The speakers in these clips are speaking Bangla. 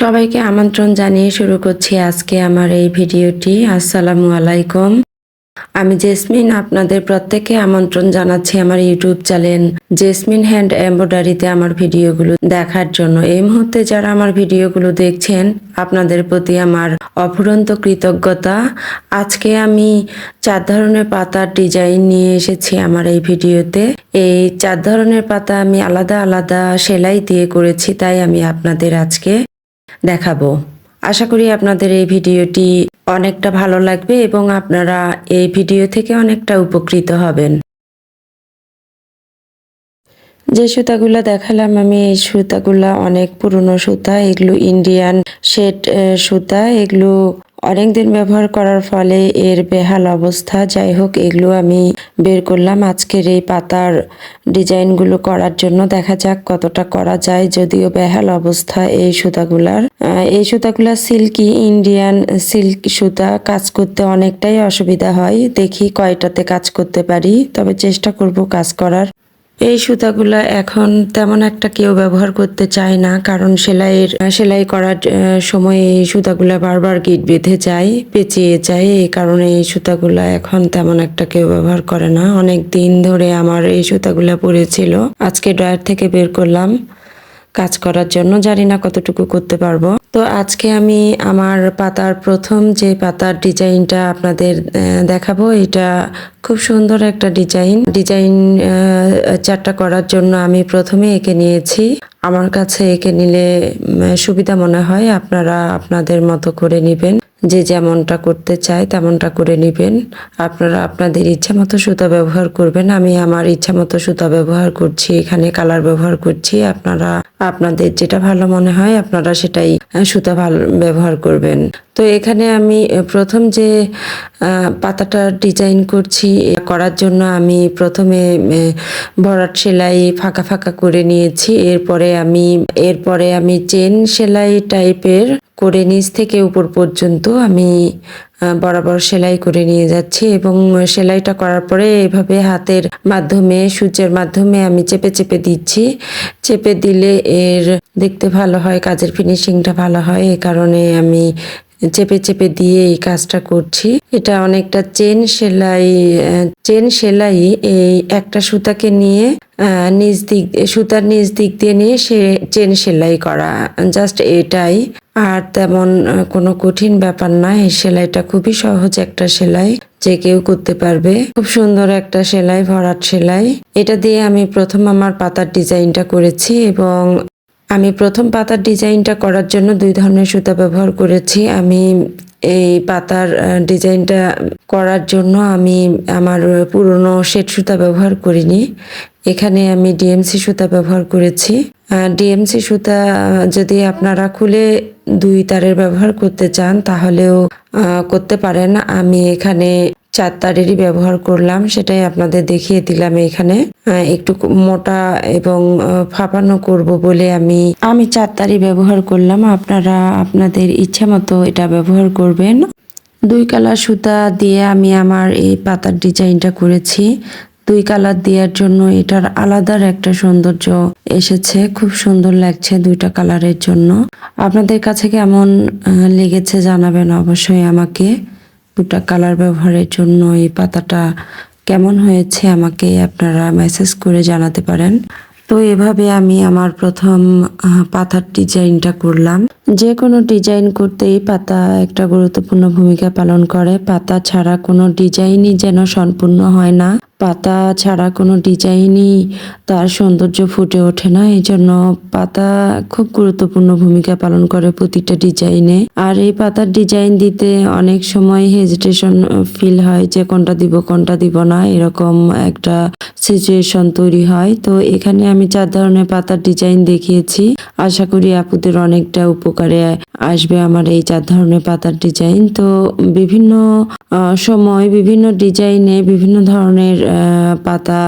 সবাইকে আমন্ত্রণ জানিয়ে শুরু করছি আজকে আমার এই ভিডিওটি। আসসালামু আলাইকুম। আমি জেসমিন, আপনাদের প্রত্যেককে আমন্ত্রণ জানাচ্ছি আমার ইউটিউব চ্যানেল জেসমিন হ্যান্ড এমব্রয়ডারিতে আমার ভিডিওগুলো দেখার জন্য। এই মুহূর্তে যারা আমার ভিডিওগুলো দেখছেন, আপনাদের প্রতি আমার অফুরন্ত কৃতজ্ঞতা। আজকে আমি চার ধরনের পাতার ডিজাইন নিয়ে এসেছি আমার এই ভিডিওতে। এই চার ধরনের পাতা আমি আলাদা আলাদা সেলাই দিয়ে করেছি, তাই আমি আপনাদের আজকে দেখাবো। আশা করি আপনাদের এই ভিডিওটি অনেকটা ভালো লাগবে এবং আপনারা এই ভিডিও থেকে অনেকটা উপকৃত হবেন। যে সুতাগুলো দেখালাম আমি, এই সুতাগুলা অনেক পুরনো সুতা, এগুলো ইন্ডিয়ান শেড সুতা। এগুলো অনেকদিন ব্যবহার করার ফলে এর বেহাল অবস্থা। যাই হোক, এগুলো আমি বের করলাম। আজকের এই পাতার ডিজাইনগুলো করার জন্য দেখা যাক কতটা করা যায়। যদিও বেহাল অবস্থা এই সুতাগুলার। এই সুতাগুলা সিল্কি ইন্ডিয়ান সিল্ক সুতা। কাজ করতে অনেকটাই অসুবিধা হয়। দেখি কয়টাতে কাজ করতে পারি। তবে চেষ্টা করব কাজ করার। এই সুতাগুলো এখন তেমন একটা কেউ ব্যবহার করতে চায় না, কারণ সেলাইয়ের, সেলাই করার সময় এই সুতাগুলো বারবার গিট বেঁধে যায়, পেঁচিয়ে যায়। এই কারণে এই সুতাগুলো এখন তেমন একটা কেউ ব্যবহার করে না। অনেক দিন ধরে আমার এই সুতাগুলো পড়েছিল। আজকে ড্রয়ার থেকে বের করলাম। কাজ করার জন্য, জানি না কতটুকু করতে পারব। তো আজকে আমি আমার পাতার প্রথম যে পাতার ডিজাইনটা আপনাদের দেখাবো, এটা খুব সুন্দর একটা ডিজাইন। ডিজাইন চারটা করার জন্য আমি প্রথমে এঁকে নিয়েছি। আমার কাছে এঁকে নিলে সুবিধা মনে হয়, আপনারা আপনাদের মতো করে নেবেন। যে যেমনটা করতে চায় তেমনটা করে নেবেন। আপনারা আপনাদের ইচ্ছা মতো সুতা ব্যবহার করবেন। আমি আমার ইচ্ছা মতো সুতা ব্যবহার করছি, এখানে কালার ব্যবহার করছি। আপনারা, আপনাদের যেটা ভালো মনে হয়, আপনারা সেটাই সুতা ভালো, ব্যবহার করবেন। তো এখানে আমি প্রথম যে পাতাটা ডিজাইন করছি করার জন্য আমি প্রথমে ভরাট সেলাই ফাঁকা ফাঁকা করে নিয়েছি। এরপরে আমি, এরপরে আমি চেন সেলাই টাইপের করে নিচ থেকে উপর পর্যন্ত আমি বরাবর সেলাই করে নিয়ে যাচ্ছি এবং সেলাইটা করার পরে এভাবে হাতের মাধ্যমে সূর্যের মাধ্যমে আমি চেপে চেপে দিচ্ছি। চেপে দিলে এর দেখতে ভালো হয়, কাজের ফিনিশিংটা ভালো হয়। এ কারণে আমি চেপে চেপে দিয়ে এই কাজটা করছি। এটা অনেকটা চেন সেলাই চেন সেলাই এই একটা সুতাকে নিয়ে নিচ দিক, সুতার নিজ দিক দিয়ে নিয়ে সে চেন সেলাই করা। জাস্ট এটাই। আর তেমন কোনো কঠিন ব্যাপার না, এই সেলাইটা খুবই সহজ একটা সেলাই, যে কেউ করতে পারবে। খুব সুন্দর একটা সেলাই, ভরাট সেলাই। এটা দিয়ে আমি প্রথম আমার পাতার ডিজাইনটা করেছি এবং আমি প্রথম পাতার ডিজাইনটা করার জন্য দুই ধরনের সুতা ব্যবহার করেছি। আমি এই পাতার ডিজাইনটা করার জন্য আমি আমার পুরনো শেড সুতা ব্যবহার করিনি। এখানে আমি ডিএমসি সুতা ব্যবহার করেছি। ডিএমসি সুতা যদি আপনারা খুলে দুই তারের ব্যবহার করতে চান, তাহলেও করতে পারেন। আমি এখানে চার তারেরই ব্যবহার করলাম, সেটাই আপনাদের দেখিয়ে দিলাম এখানে। একটু মোটা এবং ফাঁপানো করব বলে আমি আমি চার তারই ব্যবহার করলাম। আপনারা, আপনাদের ইচ্ছা মতো এটা ব্যবহার করবেন। দুই কালার সুতা দিয়ে আমি আমার এই পাতার ডিজাইনটা করেছি। দুই কালার দেওয়ার জন্য এটার আলাদার একটা সৌন্দর্য এসেছে। খুব সুন্দর লাগছে দুইটা কালারের জন্য। আপনাদের কাছে কেমন লেগেছে জানাবেন অবশ্যই আমাকে। দুটা কালার ব্যবহারের জন্য এই পাতাটা কেমন হয়েছে আমাকে আপনারা মেসেজ করে জানাতে পারেন। তো এভাবে আমি আমার প্রথম পাতার ডিজাইনটা করলাম। যে কোনো ডিজাইন করতেই পাতা একটা গুরুত্বপূর্ণ ভূমিকা পালন করে। পাতা ছাড়া কোনো ডিজাইনই যেন সম্পূর্ণ হয় না। পাতা ছাড়া কোনো ডিজাইনই তার সৌন্দর্য ফুটে ওঠে না। এই জন্য পাতা খুব গুরুত্বপূর্ণ ভূমিকা পালন করে প্রতিটা ডিজাইনে। আর এই পাতার ডিজাইন দিতে অনেক সময় হেজিটেশন ফিল হয় যে কোনটা দিব কোনটা দিব না। এরকম একটা সিচুয়েশন তৈরি হয়। তো এখানে আমি চার ধরনের পাতার ডিজাইন দেখিয়েছি। আশা করি আপুদের অনেকটা উপকারে আসবে আমার এই চার ধরনের পাতার ডিজাইন। তো বিভিন্ন সময় বিভিন্ন ডিজাইনে বিভিন্ন ধরনের পাতা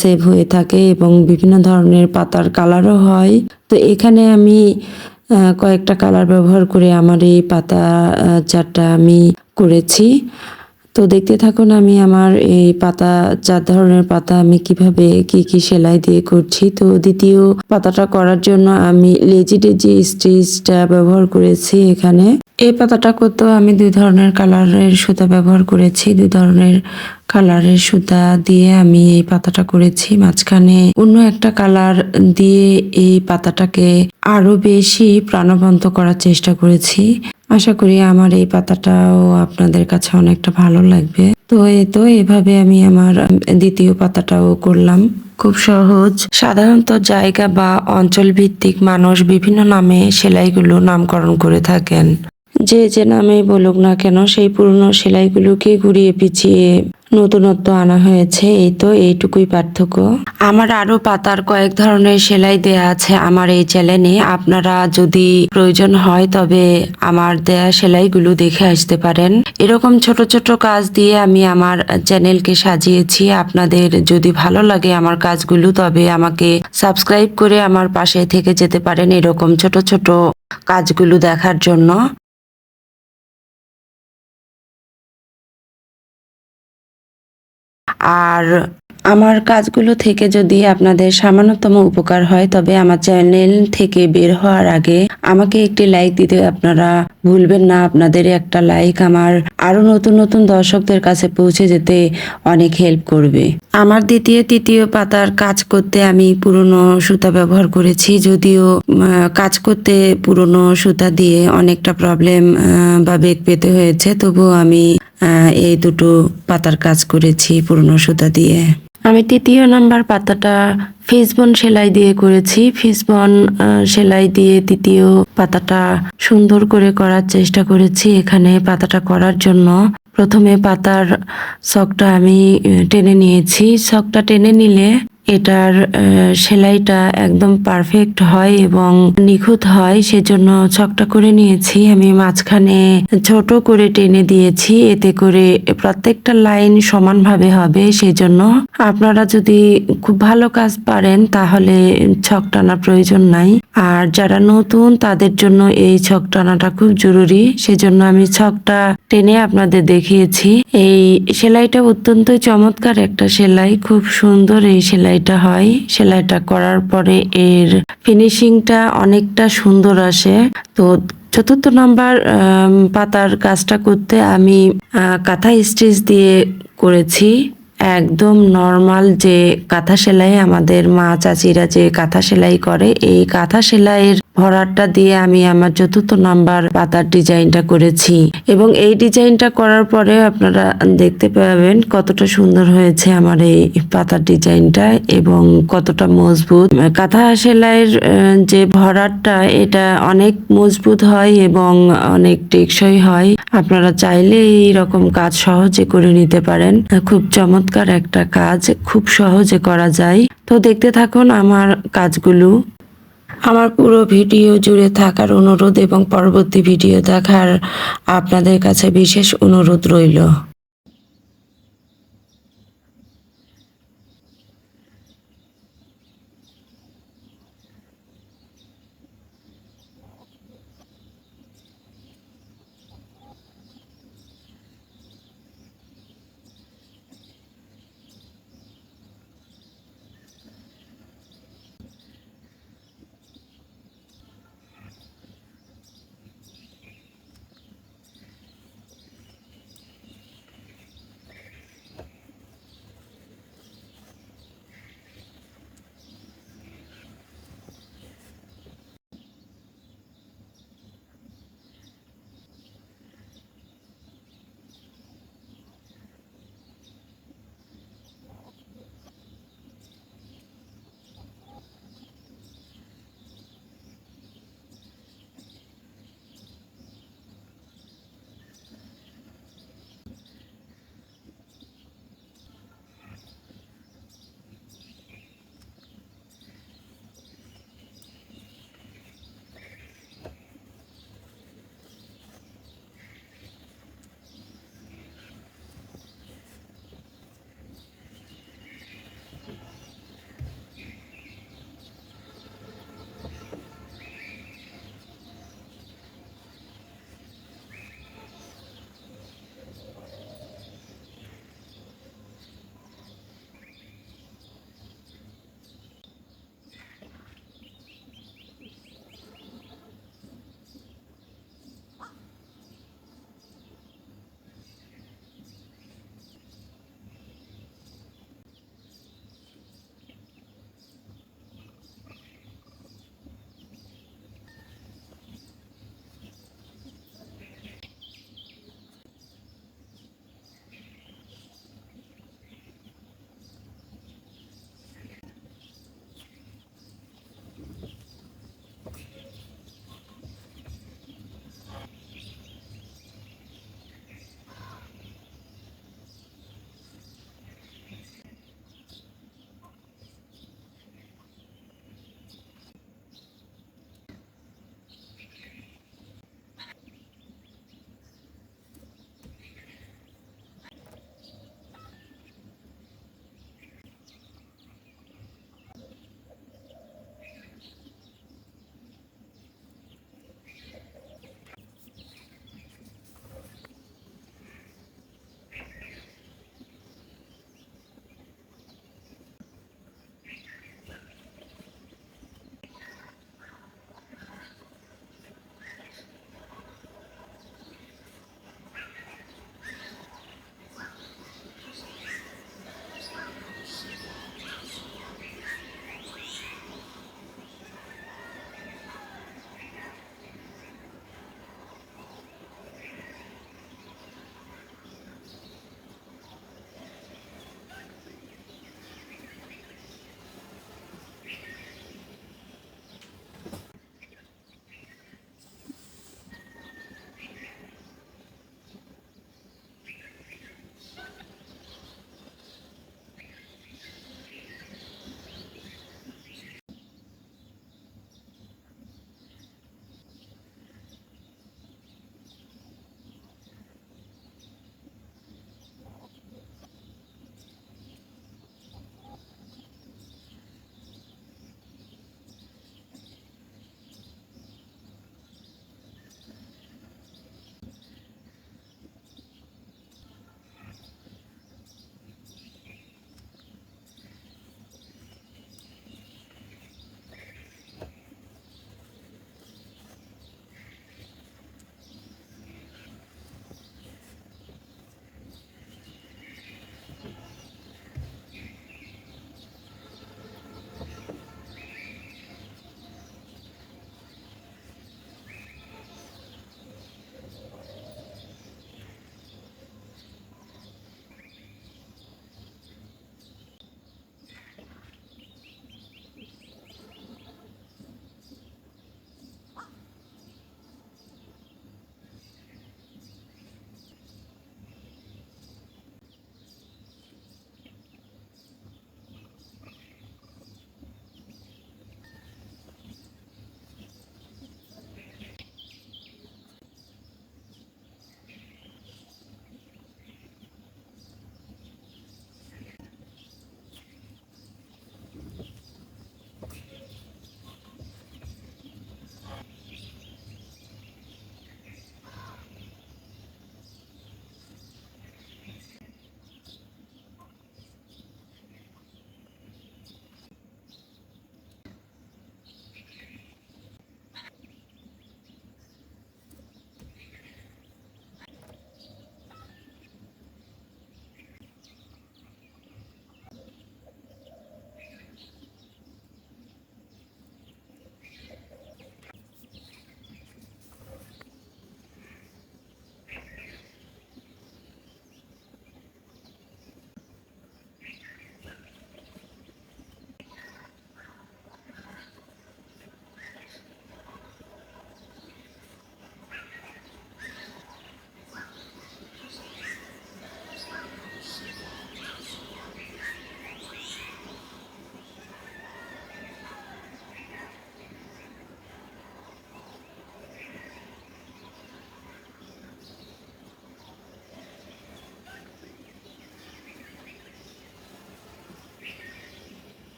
সেভ হয়ে থাকে এবং বিভিন্ন ধরনের পাতার কালারও হয়। তো এখানে আমি কয়েকটা কালার ব্যবহার করে আমার এই পাতা চারটা আমি করেছি। তো দেখতে থাকুন আমি আমার এই পাতা, চার ধরনের পাতা আমি কীভাবে কি কি সেলাই দিয়ে করছি। তো দ্বিতীয় পাতাটা করার জন্য আমি লেজি টেজি স্টিচটা ব্যবহার করেছি এখানে। এই পাতাটা করতেও আমি দুই ধরনের কালারের সুতা ব্যবহার করেছি। দুই ধরনের কালারের সুতা দিয়ে আমি এই পাতাটা করেছি। মাঝখানে অন্য একটা কালার দিয়ে এই পাতাটাকে আরও বেশি প্রাণবন্ত করার চেষ্টা করেছি। আশা করি আমার এই পাতাটাও আপনাদের কাছে অনেকটা ভালো লাগবে। তো এই তো এভাবে আমি আমার দ্বিতীয় পাতাটাও করলাম। খুব সহজ। সাধারণত জায়গা বা অঞ্চল ভিত্তিক মানুষ বিভিন্ন নামে সেলাইগুলো নামকরণ করে থাকেন। যে যে নামে বলুক না কেন, সেই পুরনো সেলাইগুলোকে ঘুরিয়ে পিছিয়ে নতুনত্ব আনা হয়েছে, এই তো এইটুকুই পার্থক্য। আমার আরও পাতার কয়েক ধরনের সেলাই দেয়া আছে আমার এই চ্যানেলে। আপনারা যদি প্রয়োজন হয় তবে আমার দেয়া সেলাইগুলো দেখে আসতে পারেন। এরকম ছোট ছোট কাজ দিয়ে আমি আমার চ্যানেলকে সাজিয়েছি। আপনাদের যদি ভালো লাগে আমার কাজগুলো, তবে আমাকে সাবস্ক্রাইব করে আমার পাশে থেকে যেতে পারেন এরকম ছোট ছোট কাজগুলো দেখার জন্য। আর আমার কাজগুলো থেকে যদি আপনাদের সামান্যতম উপকার হয়, তবে আমার চ্যানেল থেকে বের হওয়ার আগে আমাকে একটি লাইক দিতে আপনারা ভুলবেন না। আপনাদের একটা লাইক আমার আরও নতুন নতুন দর্শকদের কাছে পৌঁছে যেতে অনেক হেল্প করবে। আমার দ্বিতীয়, তৃতীয় পাতার কাজ করতে আমি পুরনো সুতা ব্যবহার করেছি, যদিও কাজ করতে পুরনো সুতা দিয়ে অনেকটা প্রবলেম বা বেগ পেতে হয়েছে। তবুও আমি এই দুটো পাতার কাজ করেছি পুরনো সুতা দিয়ে। আমি তৃতীয় নাম্বার পাতাটা ফিসবন সেলাই দিয়ে করেছি। ফিসবন সেলাই দিয়ে তৃতীয় পাতাটা সুন্দর করে করার চেষ্টা করেছি এখানে পাতাটা করার জন্য। প্রথমে পাতার শখটা আমি টেনে নিয়েছি। শখটা টেনে নিলে এটার সেলাইটা একদম পারফেক্ট হয় এবং নিখুঁত হয়, সেজন্য ছকটা করে নিয়েছি। আমি মাঝখানে ছোট করে টেনে দিয়েছি, এতে করে প্রত্যেকটা লাইন সমানভাবে হবে, সেজন্য আপনারা যদি খুব ভালো কাজ পারেন, তাহলে ছক টানা প্রয়োজন নাই। আর যারা নতুন, তাদের জন্য এই ছক টানাটা খুব জরুরি, সেজন্য আমি ছকটা টেনে আপনাদের দেখিয়েছি। এই সেলাইটা অত্যন্ত চমৎকার একটা সেলাই, খুব সুন্দর এই সেলাইটা হয়। সেলাইটা করার পরে এর ফিনিশিংটা অনেকটা সুন্দর আসে। তো চতুর্থ নাম্বার পাতার কাজটা করতে আমি কাঁথা স্টিচ দিয়ে করেছি। একদম নর্মাল যে কাঁথা সেলাই আমাদের মা চাচিরা যে কাঁথা সেলাই করে, এই কাঁথা সেলাইয়ের ভরাটটা দিয়ে আমি আমার চতুর্থ নাম্বার পাতার ডিজাইনটা করেছি। এবং এই ডিজাইনটা করার পরে আপনারা দেখতে পাবেন কতটা সুন্দর হয়েছে আমার এই পাতার ডিজাইনটা এবং কতটা মজবুত। কাঁথা সেলাইয়ের যে ভরাটটা, এটা অনেক মজবুত হয় এবং অনেক টেকসই হয়। আপনারা চাইলে এই রকম কাজ সহজে করে নিতে পারেন। খুব চমৎকার একটা কাজ খুব সহজে করা যায়। তো দেখতে থাকুন আমার কাজগুলো। আমার পুরো ভিডিও জুড়ে থাকার অনুরোধ এবং পরবর্তী ভিডিও দেখার আপনাদের কাছে বিশেষ অনুরোধ রইল।